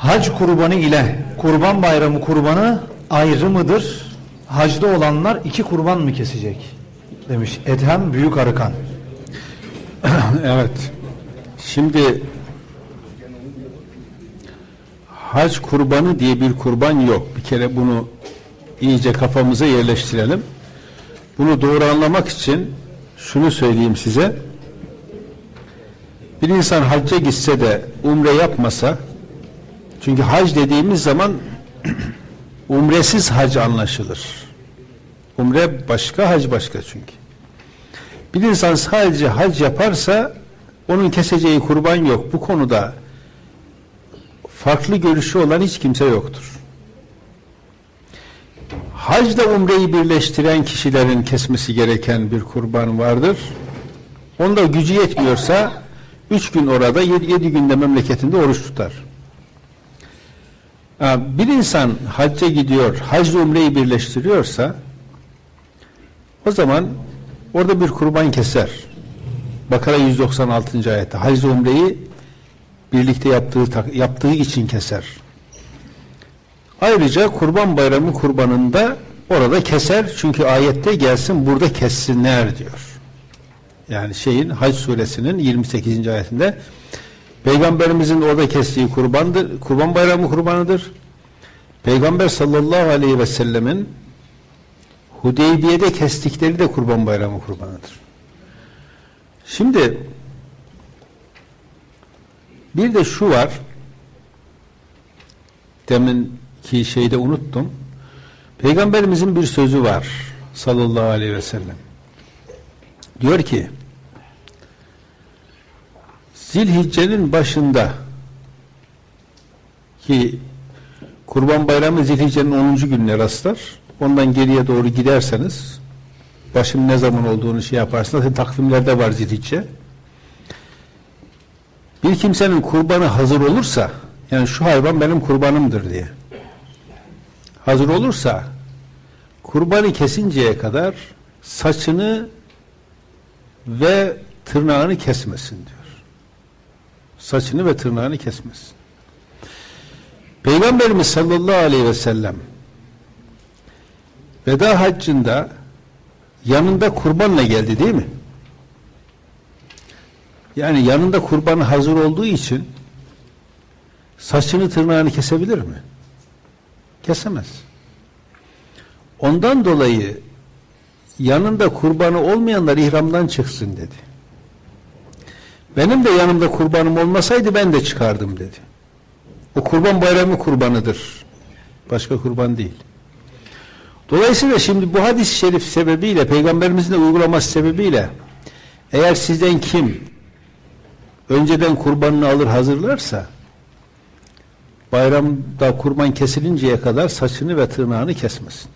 Hac kurbanı ile kurban bayramı kurbanı ayrı mıdır? Hacda olanlar iki kurban mı kesecek? Demiş Edhem Büyük Arıkan. Evet. Şimdi hac kurbanı diye bir kurban yok. Bir kere bunu iyice kafamıza yerleştirelim. Bunu doğru anlamak için şunu söyleyeyim size. Bir insan hacca gitse de umre yapmasa çünkü hac dediğimiz zaman umresiz hac anlaşılır. Umre başka, hac başka çünkü. Bir insan sadece hac yaparsa onun keseceği kurban yok. Bu konuda farklı görüşü olan hiç kimse yoktur. Hacda umreyi birleştiren kişilerin kesmesi gereken bir kurban vardır. Onda gücü yetmiyorsa üç gün orada, yedi, yedi günde memleketinde oruç tutar. Ha, Bir insan hacca gidiyor, hacla umreyi birleştiriyorsa o zaman orada bir kurban keser. Bakara 196. ayette hacla umreyi birlikte yaptığı yaptığı için keser. Ayrıca kurban bayramı kurbanında orada keser çünkü ayette gelsin burada kessinler diyor. Yani şeyin Hac suresinin 28. ayetinde Peygamberimizin orada kestiği kurbandır, kurban bayramı kurbanıdır. Peygamber sallallahu aleyhi ve sellemin Hudeybiye'de kestikleri de kurban bayramı kurbanıdır. Şimdi bir de şu var demin ki şeyde unuttum. Peygamberimizin bir sözü var sallallahu aleyhi ve sellem. Diyor ki Zilhicce'nin başında ki Kurban Bayramı Zilhicce'nin 10. gününe rastlar. Ondan geriye doğru giderseniz başım ne zaman olduğunu şey yaparsınız. Zaten takvimlerde var Zilhicce. Bir kimsenin kurbanı hazır olursa yani şu hayvan benim kurbanımdır diye hazır olursa kurbanı kesinceye kadar saçını ve tırnağını kesmesin diyor. Saçını ve tırnağını kesmesin. Peygamberimiz sallallahu aleyhi ve sellem veda haccında yanında kurbanla geldi değil mi? Yani yanında kurbanı hazır olduğu için saçını tırnağını kesebilir mi? Kesemez. Ondan dolayı yanında kurbanı olmayanlar ihramdan çıksın dedi. Benim de yanımda kurbanım olmasaydı ben de çıkardım dedi. O kurban bayramı kurbanıdır. Başka kurban değil. Dolayısıyla şimdi bu hadis-i şerif sebebiyle, peygamberimizin de uygulaması sebebiyle eğer sizden kim önceden kurbanını alır hazırlarsa bayramda kurban kesilinceye kadar saçını ve tırnağını kesmesin.